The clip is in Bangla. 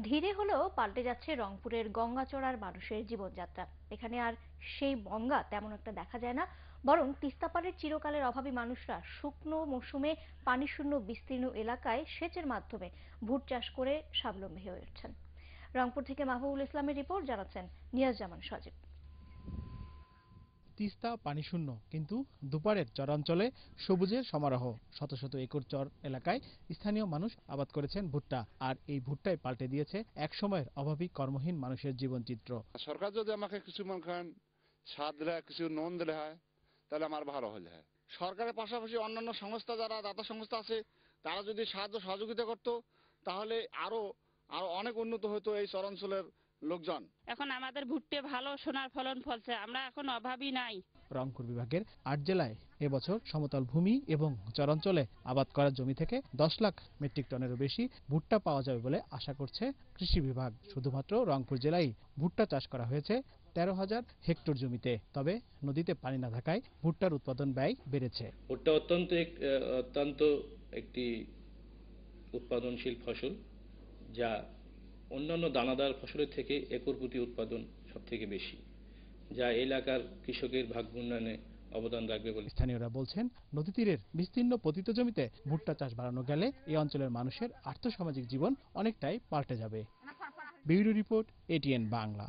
ধীরে হলেও পাল্টে যাচ্ছে রংপুরের গঙ্গাচড়ার মানুষের জীবনযাত্রা। এখানে আর সেই গঙ্গা তেমন একটা দেখা যায় না, বরং তিস্তাপাড়ের চিরকালের অভাবী মানুষরা শুকনো মৌসুমে পানিশূন্য বিস্তীর্ণ এলাকায় সেচের মাধ্যমে ভুট চাষ করে স্বাবলম্বী হয়ে উঠছেন। রংপুর থেকে মাহবুবুল ইসলামের রিপোর্ট, জানাচ্ছেন নিয়াজ জামান সজীব। তিস্তা পানিশূন্য কিন্তু দুপারের চরাঞ্চলে সবুজের সমারোহ। শত শত একর চর এলাকায় স্থানীয় মানুষ আবাদ করেছেন ভুট্টা আর এই ভুট্টায় পাল্টে দিয়েছে এক সময়ের অভাবী কর্মহীন মানুষের জীবনচিত্র। সরকার যদি আমাকে কিছু মনে করেন সার দিলে কিছু নুন দিলে হয় তাহলে আমার ভালো হলে হয়। সরকারের পাশাপাশি অন্যান্য সংস্থা যারা দাতা সংস্থা আছে তারা যদি সাহায্য সহযোগিতা করত তাহলে আরও আরও অনেক উন্নত হতো এই চরাঞ্চলের লোকজন। এখন আমাদের ভুট্টে ভালো সোনার ফলন ফলছে আমরা এখন অভাবী নাই। রংপুর বিভাগের আট জেলায় এবছর সমতল ভূমি এবং চরাঞ্চলে আবাদ করা জমি থেকে দশ লাখ মেট্রিক টনেরও বেশি ভুট্টা পাওয়া যাবে বলে আশা করছে কৃষি বিভাগ। শুধুমাত্র রংপুর জেলায় ভুট্টা চাষ করা হয়েছে তেরো হাজার হেক্টর জমিতে তবে নদীতে পানি না থাকায় ভুট্টার উৎপাদন ব্যয় বেড়েছে। ভুট্টা অত্যন্ত আহ, অত্যন্ত একটি উৎপাদনশীল ফসল যা অন্যান্য দানাদার ফসলের থেকে একর প্রতি উৎপাদন সব থেকে বেশি যা এলাকার কৃষকের ভাগ্য উন্নয়নে অবদান রাখবে বলে। স্থানীয়রা বলছেন নদী তীরের বিস্তীর্ণ পতিত জমিতে ভুট্টা চাষ বাড়ানো গেলে এই অঞ্চলের মানুষের আর্থসামাজিক জীবন অনেকটাই পাল্টে যাবে। Bureau report ATN Bangla